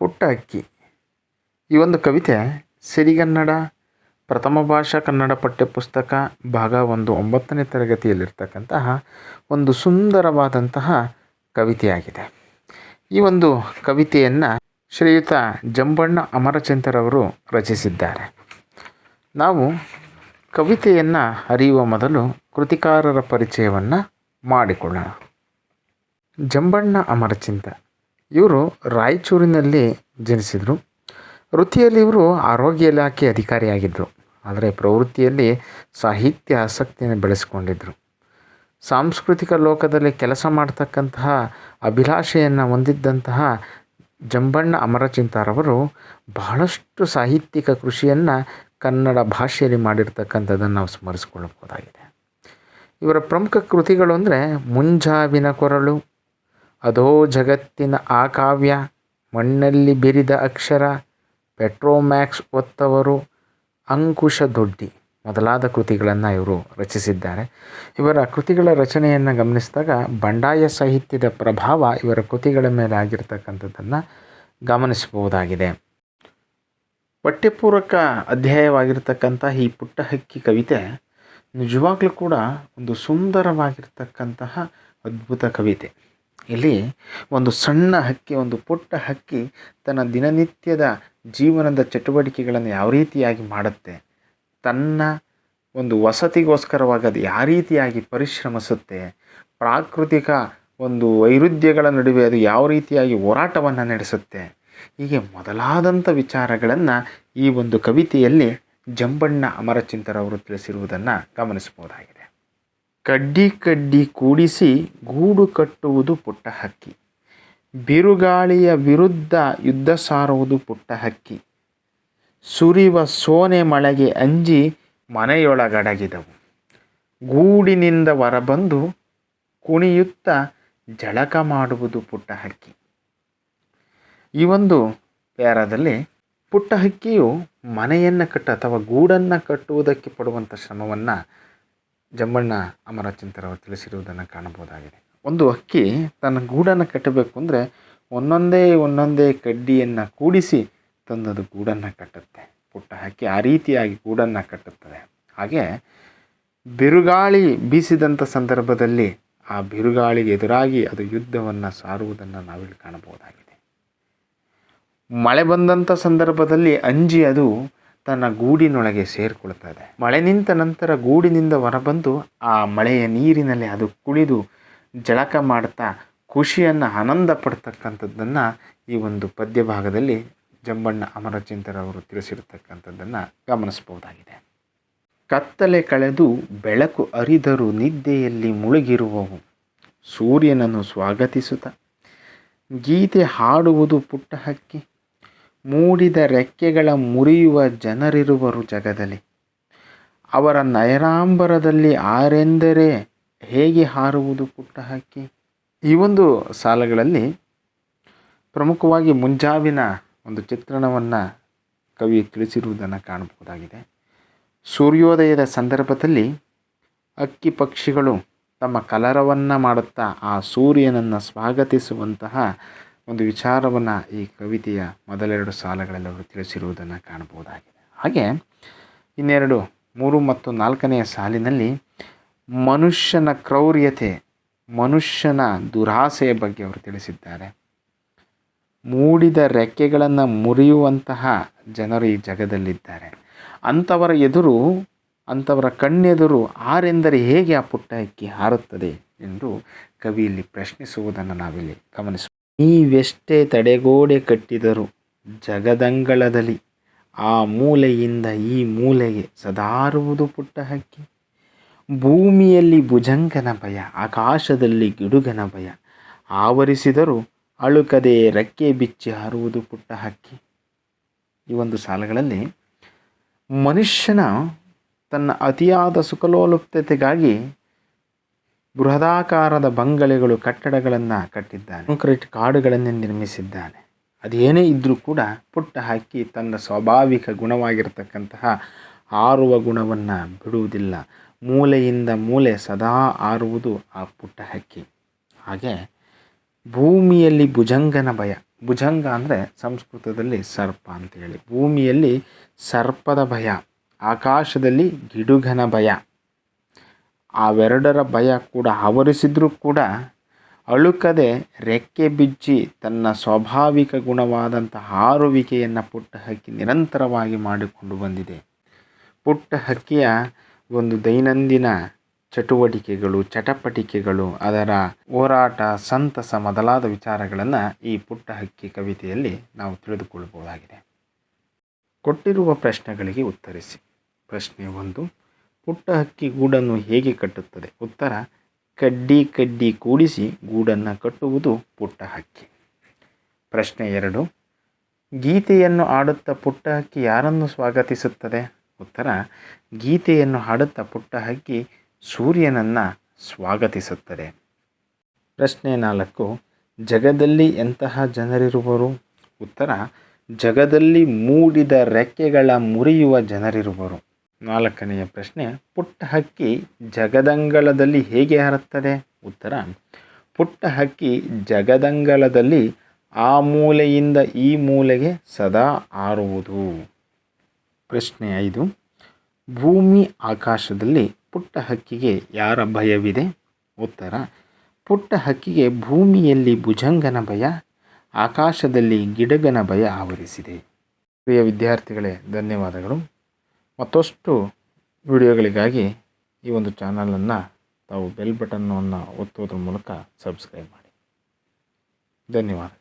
ಪುಟ್ಟ ಅಕ್ಕಿ ಈ ಒಂದು ಕವಿತೆ ಸಿರಿಗನ್ನಡ, ಪ್ರಥಮ ಭಾಷಾ ಕನ್ನಡ ಪಠ್ಯಪುಸ್ತಕ, ಭಾಗ ಒಂದು, ಒಂಬತ್ತನೇ ತರಗತಿಯಲ್ಲಿರ್ತಕ್ಕಂತಹ ಒಂದು ಸುಂದರವಾದಂತಹ ಕವಿತೆಯಾಗಿದೆ. ಈ ಒಂದು ಕವಿತೆಯನ್ನು ಶ್ರೀಯುತ ಜಂಬಣ್ಣ ಅಮರಚಂದರವರು ರಚಿಸಿದ್ದಾರೆ. ನಾವು ಕವಿತೆಯನ್ನು ಅರಿಯುವ ಮೊದಲು ಕೃತಿಕಾರರ ಪರಿಚಯವನ್ನು ಮಾಡಿಕೊಳ್ಳೋಣ. ಜಂಬಣ್ಣ ಅಮರಚಿಂತ ಇವರು ರಾಯಚೂರಿನಲ್ಲಿ ಜನಿಸಿದರು. ವೃತ್ತಿಯಲ್ಲಿ ಇವರು ಆರೋಗ್ಯ ಇಲಾಖೆ ಅಧಿಕಾರಿಯಾಗಿದ್ದರು ಆದರೆ ಪ್ರವೃತ್ತಿಯಲ್ಲಿ ಸಾಹಿತ್ಯ ಆಸಕ್ತಿಯನ್ನು ಬೆಳೆಸ್ಕೊಂಡಿದ್ದರು ಸಾಂಸ್ಕೃತಿಕ ಲೋಕದಲ್ಲಿ ಕೆಲಸ ಮಾಡ್ತಕ್ಕಂತಹ ಅಭಿಲಾಷೆಯನ್ನು ಹೊಂದಿದ್ದಂತಹ ಜಂಬಣ್ಣ ಅಮರಚಿಂತಾರವರು ಬಹಳಷ್ಟು ಸಾಹಿತ್ಯಿಕ ಕೃಷಿಯನ್ನು ಕನ್ನಡ ಭಾಷೆಯಲ್ಲಿ ಮಾಡಿರ್ತಕ್ಕಂಥದ್ದನ್ನು ನಾವು ಸ್ಮರಿಸ್ಕೊಳ್ಬೋದಾಗಿದೆ ಇವರ ಪ್ರಮುಖ ಕೃತಿಗಳು ಅಂದರೆ ಮುಂಜಾವಿನ ಕೊರಳು ಅದೋ ಜಗತ್ತಿನ ಆ ಕಾವ್ಯ ಮಣ್ಣಲ್ಲಿ ಬೆರಿದ ಅಕ್ಷರ ಪೆಟ್ರೋಮ್ಯಾಕ್ಸ್ ಒತ್ತವರು ಅಂಕುಶ ದೊಡ್ಡಿ ಮೊದಲಾದ ಕೃತಿಗಳನ್ನು ಇವರು ರಚಿಸಿದ್ದಾರೆ. ಇವರ ಕೃತಿಗಳ ರಚನೆಯನ್ನು ಗಮನಿಸಿದಾಗ ಬಂಡಾಯ ಸಾಹಿತ್ಯದ ಪ್ರಭಾವ ಇವರ ಕೃತಿಗಳ ಮೇಲೆ ಆಗಿರ್ತಕ್ಕಂಥದ್ದನ್ನು ಗಮನಿಸಬಹುದಾಗಿದೆ. ಪಠ್ಯಪೂರ್ವಕ ಅಧ್ಯಾಯವಾಗಿರ್ತಕ್ಕಂಥ ಈ ಪುಟ್ಟ ಹಕ್ಕಿ ಕವಿತೆ ನಿಜವಾಗ್ಲೂ ಕೂಡ ಒಂದು ಸುಂದರವಾಗಿರ್ತಕ್ಕಂತಹ ಅದ್ಭುತ ಕವಿತೆ. ಇಲ್ಲಿ ಒಂದು ಸಣ್ಣ ಹಕ್ಕಿ, ಒಂದು ಪುಟ್ಟ ಹಕ್ಕಿ ತನ್ನ ದಿನನಿತ್ಯದ ಜೀವನದ ಚಟುವಟಿಕೆಗಳನ್ನು ಯಾವ ರೀತಿಯಾಗಿ ಮಾಡುತ್ತೆ? ತನ್ನ ಒಂದು ವಸತಿಗೋಸ್ಕರವಾಗಿ ಅದು ಯಾವ ರೀತಿಯಾಗಿ ಪರಿಶ್ರಮಿಸುತ್ತೆ? ಪ್ರಾಕೃತಿಕ ಒಂದು ವೈರುಧ್ಯಗಳ ನಡುವೆ ಅದು ಯಾವ ರೀತಿಯಾಗಿ ಹೋರಾಟವನ್ನು ನಡೆಸುತ್ತೆ? ಹೀಗೆ ಮೊದಲಾದಂಥ ವಿಚಾರಗಳನ್ನು ಈ ಒಂದು ಕವಿತೆಯಲ್ಲಿ ಜಂಬಣ್ಣ ಅಮರಚಿಂತರವರು ತಿಳಿಸಿರುವುದನ್ನು ಗಮನಿಸಬಹುದಾಗಿದೆ. ಕಡ್ಡಿ ಕಡ್ಡಿ ಕೂಡಿಸಿ ಗೂಡು ಕಟ್ಟುವುದು ಪುಟ್ಟ ಹಕ್ಕಿ. ಬಿರುಗಾಳಿಯ ವಿರುದ್ಧ ಯುದ್ಧ ಸಾರುವುದು ಪುಟ್ಟ ಹಕ್ಕಿ. ಸುರಿವ ಸೋನೆ ಮಳೆಗೆ ಅಂಜಿ ಮನೆಯೊಳಗಡಗಿದವು. ಗೂಡಿನಿಂದ ಹೊರಬಂದು ಕುಣಿಯುತ್ತ ಜಳಕ ಮಾಡುವುದು ಪುಟ್ಟ ಹಕ್ಕಿ. ಈ ಒಂದು ಪ್ಯಾರದಲ್ಲಿ ಪುಟ್ಟ ಹಕ್ಕಿಯು ಮನೆಯನ್ನು ಕಟ್ಟ ಅಥವಾ ಗೂಡನ್ನು ಕಟ್ಟುವುದಕ್ಕೆ ಪಡುವಂಥ ಶ್ರಮವನ್ನು ಜಂಬಣ್ಣ ಅಮರಚಿಂತರವರು ತಿಳಿಸಿರುವುದನ್ನು ಕಾಣಬಹುದಾಗಿದೆ. ಒಂದು ಹಕ್ಕಿ ತನ್ನ ಗೂಡನ್ನು ಕಟ್ಟಬೇಕು ಅಂದರೆ ಒಂದೊಂದೇ ಒಂದೊಂದೇ ಕಡ್ಡಿಯನ್ನು ಕೂಡಿಸಿ ತಂದದು ಗೂಡನ್ನು ಕಟ್ಟುತ್ತೆ. ಪುಟ್ಟ ಹಕ್ಕಿ ಆ ರೀತಿಯಾಗಿ ಗೂಡನ್ನು ಕಟ್ಟುತ್ತದೆ. ಹಾಗೆ ಬಿರುಗಾಳಿ ಬೀಸಿದಂಥ ಸಂದರ್ಭದಲ್ಲಿ ಆ ಬಿರುಗಾಳಿಗೆ ಎದುರಾಗಿ ಅದು ಯುದ್ಧವನ್ನು ಸಾರುವುದನ್ನು ನಾವಿಲ್ಲಿ ಕಾಣಬಹುದಾಗಿದೆ. ಮಳೆ ಬಂದಂಥ ಸಂದರ್ಭದಲ್ಲಿ ಅಂಜಿ ಅದು ತನ್ನ ಗೂಡಿನೊಳಗೆ ಸೇರಿಕೊಳ್ತದೆ ಮಳೆ ನಿಂತ ನಂತರ ಗೂಡಿನಿಂದ ಹೊರಬಂದು ಆ ಮಳೆಯ ನೀರಿನಲ್ಲಿ ಅದು ಕುಳಿದು ಜಳಕ ಮಾಡ್ತಾ ಖುಷಿಯನ್ನು ಆನಂದ ಪಡ್ತಕ್ಕಂಥದ್ದನ್ನು ಈ ಒಂದು ಪದ್ಯ ಭಾಗದಲ್ಲಿ ಜಂಬಣ್ಣ ಅಮರಚಿಂತರವರು ತಿಳಿಸಿರ್ತಕ್ಕಂಥದ್ದನ್ನು ಗಮನಿಸಬಹುದಾಗಿದೆ. ಕತ್ತಲೆ ಕಳೆದು ಬೆಳಕು ಅರಿದರೂ ನಿದ್ದೆಯಲ್ಲಿ ಮುಳುಗಿರುವವು. ಸೂರ್ಯನನ್ನು ಸ್ವಾಗತಿಸುತ್ತ ಗೀತೆ ಹಾಡುವುದು ಪುಟ್ಟ ಹಕ್ಕಿ. ಮೂಡಿದ ರೆಕ್ಕೆಗಳ ಮುರಿಯುವ ಜನರಿರುವರು ಜಗದಲ್ಲಿ. ಅವರ ನಯರಾಂಬರದಲ್ಲಿ ಆರೆಂದರೆ ಹೇಗೆ ಹಾರುವುದು ಪುಟ್ಟ ಹಕ್ಕಿ? ಈ ಒಂದು ಸಾಲಗಳಲ್ಲಿ ಪ್ರಮುಖವಾಗಿ ಮುಂಜಾವಿನ ಒಂದು ಚಿತ್ರಣವನ್ನು ಕವಿ ತಿಳಿಸಿರುವುದನ್ನು ಕಾಣಬಹುದಾಗಿದೆ. ಸೂರ್ಯೋದಯದ ಸಂದರ್ಭದಲ್ಲಿ ಅಕ್ಕಿ ಪಕ್ಷಿಗಳು ತಮ್ಮ ಕಲರವನ್ನು ಮಾಡುತ್ತಾ ಆ ಸೂರ್ಯನನ್ನು ಸ್ವಾಗತಿಸುವಂತಹ ಒಂದು ವಿಚಾರವನ್ನು ಈ ಕವಿತೆಯ ಮೊದಲೆರಡು ಸಾಲಗಳಲ್ಲಿ ಅವರು ತಿಳಿಸಿರುವುದನ್ನು ಕಾಣಬಹುದಾಗಿದೆ. ಹಾಗೆ ಇನ್ನೆರಡು, ಮೂರು ಮತ್ತು ನಾಲ್ಕನೆಯ ಸಾಲಿನಲ್ಲಿ ಮನುಷ್ಯನ ಕ್ರೌರ್ಯತೆ, ಮನುಷ್ಯನ ದುರಾಸೆಯ ಬಗ್ಗೆ ಅವರು ತಿಳಿಸಿದ್ದಾರೆ. ಮೂಡಿದ ರೆಕ್ಕೆಗಳನ್ನು ಮುರಿಯುವಂತಹ ಜನರು ಈ ಜಗದಲ್ಲಿದ್ದಾರೆ. ಅಂಥವರ ಎದುರು, ಅಂಥವರ ಕಣ್ಣೆದುರು ಆರೆಂದರೆ ಹೇಗೆ ಆ ಪುಟ್ಟ ಹಕ್ಕಿ ಹಾರುತ್ತದೆ ಎಂದು ಕವಿಯಲ್ಲಿ ಪ್ರಶ್ನಿಸುವುದನ್ನು ನಾವಿಲ್ಲಿ ಗಮನಿಸ ನೀವೆಷ್ಟೇ ತಡೆಗೋಡೆ ಕಟ್ಟಿದರು ಜಗದಂಗಳದಲ್ಲಿ. ಆ ಮೂಲೆಯಿಂದ ಈ ಮೂಲೆಗೆ ಸದಾರುವುದು ಪುಟ್ಟ ಹಕ್ಕಿ. ಭೂಮಿಯಲ್ಲಿ ಭುಜಂಗನ ಭಯ, ಆಕಾಶದಲ್ಲಿ ಗಿಡುಗನ ಭಯ. ಆವರಿಸಿದರೂ ಅಳುಕದೆ ರೆಕ್ಕೆ ಬಿಚ್ಚಿ ಹಾರುವುದು ಪುಟ್ಟ ಹಕ್ಕಿ. ಈ ಒಂದು ಸಾಲಗಳಲ್ಲಿ ಮನುಷ್ಯನ ತನ್ನ ಅತಿಯಾದ ಸುಖಲೋಲುಪ್ತತೆಗಾಗಿ ಬೃಹದಾಕಾರದ ಬಂಗಲೆಗಳು ಕಟ್ಟಡಗಳನ್ನು ಕಟ್ಟಿದ್ದಾನೆ. ಕಾಂಕ್ರೀಟ್ ಕಾಡುಗಳನ್ನು ನಿರ್ಮಿಸಿದ್ದಾನೆ. ಅದೇನೇ ಇದ್ದರೂ ಕೂಡ ಪುಟ್ಟ ಹಕ್ಕಿ ತನ್ನ ಸ್ವಾಭಾವಿಕ ಗುಣವಾಗಿರತಕ್ಕಂತಹ ಆರುವ ಗುಣವನ್ನು ಬಿಡುವುದಿಲ್ಲ. ಮೂಲೆಯಿಂದ ಮೂಲೆ ಸದಾ ಆರುವುದು ಆ ಪುಟ್ಟ ಹಕ್ಕಿ. ಹಾಗೆ ಭೂಮಿಯಲ್ಲಿ ಭುಜಂಗನ ಭಯ. ಭುಜಂಗ ಅಂದರೆ ಸಂಸ್ಕೃತದಲ್ಲಿ ಸರ್ಪ ಅಂತೇಳಿ ಭೂಮಿಯಲ್ಲಿ ಸರ್ಪದ ಭಯ. ಆಕಾಶದಲ್ಲಿ ಗಿಡುಗನ ಭಯ. ಅವೆರಡರ ಭಯ ಕೂಡ ಆವರಿಸಿದರೂ ಕೂಡ ಅಳುಕದೆ ರೆಕ್ಕೆ ಬಿಚ್ಚಿ ತನ್ನ ಸ್ವಾಭಾವಿಕ ಗುಣವಾದಂಥ ಹಾರುವಿಕೆಯನ್ನು ಪುಟ್ಟ ಹಕ್ಕಿ ನಿರಂತರವಾಗಿ ಮಾಡಿಕೊಂಡು ಬಂದಿದೆ. ಪುಟ್ಟ ಹಕ್ಕಿಯ ಒಂದು ದೈನಂದಿನ ಚಟುವಟಿಕೆಗಳು, ಚಟಪಟಿಕೆಗಳು, ಅದರ ಹೋರಾಟ, ಸಂತಸ ಮೊದಲಾದ ವಿಚಾರಗಳನ್ನು ಈ ಪುಟ್ಟ ಹಕ್ಕಿ ಕವಿತೆಯಲ್ಲಿ ನಾವು ತಿಳಿದುಕೊಳ್ಳಬಹುದಾಗಿದೆ. ಕೊಟ್ಟಿರುವ ಪ್ರಶ್ನೆಗಳಿಗೆ ಉತ್ತರಿಸಿ. ಪ್ರಶ್ನೆ ಒಂದು ಪುಟ್ಟ ಹಕ್ಕಿ ಗೂಡನ್ನು ಹೇಗೆ ಕಟ್ಟುತ್ತದೆ? ಉತ್ತರ, ಕಡ್ಡಿ ಕಡ್ಡಿ ಕೂಡಿಸಿ ಗೂಡನ್ನು ಕಟ್ಟುವುದು ಪುಟ್ಟ ಹಕ್ಕಿ. ಪ್ರಶ್ನೆ ಎರಡು, ಗೀತೆಯನ್ನು ಆಡುತ್ತಾ ಪುಟ್ಟ ಹಕ್ಕಿ ಯಾರನ್ನು ಸ್ವಾಗತಿಸುತ್ತದೆ? ಉತ್ತರ, ಗೀತೆಯನ್ನು ಹಾಡುತ್ತಾ ಪುಟ್ಟ ಹಕ್ಕಿ ಸೂರ್ಯನನ್ನು ಸ್ವಾಗತಿಸುತ್ತದೆ. ಪ್ರಶ್ನೆ ನಾಲ್ಕು, ಜಗದಲ್ಲಿ ಎಂತಹ ಜನರಿರುವರು? ಉತ್ತರ, ಜಗದಲ್ಲಿ ಮೂಡಿದ ರೆಕ್ಕೆಗಳ ಮುರಿಯುವ ಜನರಿರುವರು. ನಾಲ್ಕನೆಯ ಪ್ರಶ್ನೆ ಪುಟ್ಟ ಹಕ್ಕಿ ಜಗದಂಗಳದಲ್ಲಿ ಹೇಗೆ ಹಾರುತ್ತದೆ ಉತ್ತರ ಪುಟ್ಟ ಹಕ್ಕಿ ಜಗದಂಗಳದಲ್ಲಿ ಆ ಮೂಲೆಯಿಂದ ಈ ಮೂಲೆಗೆ ಸದಾ ಹಾರುವುದು ಪ್ರಶ್ನೆ ಐದು, ಭೂಮಿ ಆಕಾಶದಲ್ಲಿ ಪುಟ್ಟ ಹಕ್ಕಿಗೆ ಯಾರ ಭಯವಿದೆ? ಉತ್ತರ ಪುಟ್ಟ ಹಕ್ಕಿಗೆ ಭೂಮಿಯಲ್ಲಿ ಭುಜಂಗನ ಭಯ, ಆಕಾಶದಲ್ಲಿ ಗಿಡಗನ ಭಯ ಆವರಿಸಿದೆ. ಪ್ರಿಯ ವಿದ್ಯಾರ್ಥಿಗಳೇ, ಧನ್ಯವಾದಗಳು. ಮತ್ತಷ್ಟು ವಿಡಿಯೋಗಳಿಗಾಗಿ ಈ ಒಂದು ಚಾನಲನ್ನು ತಾವು ಬೆಲ್ ಬಟನ್ನನ್ನು ಒತ್ತುವುದರ ಮೂಲಕ ಸಬ್ಸ್ಕ್ರೈಬ್ ಮಾಡಿ. ಧನ್ಯವಾದ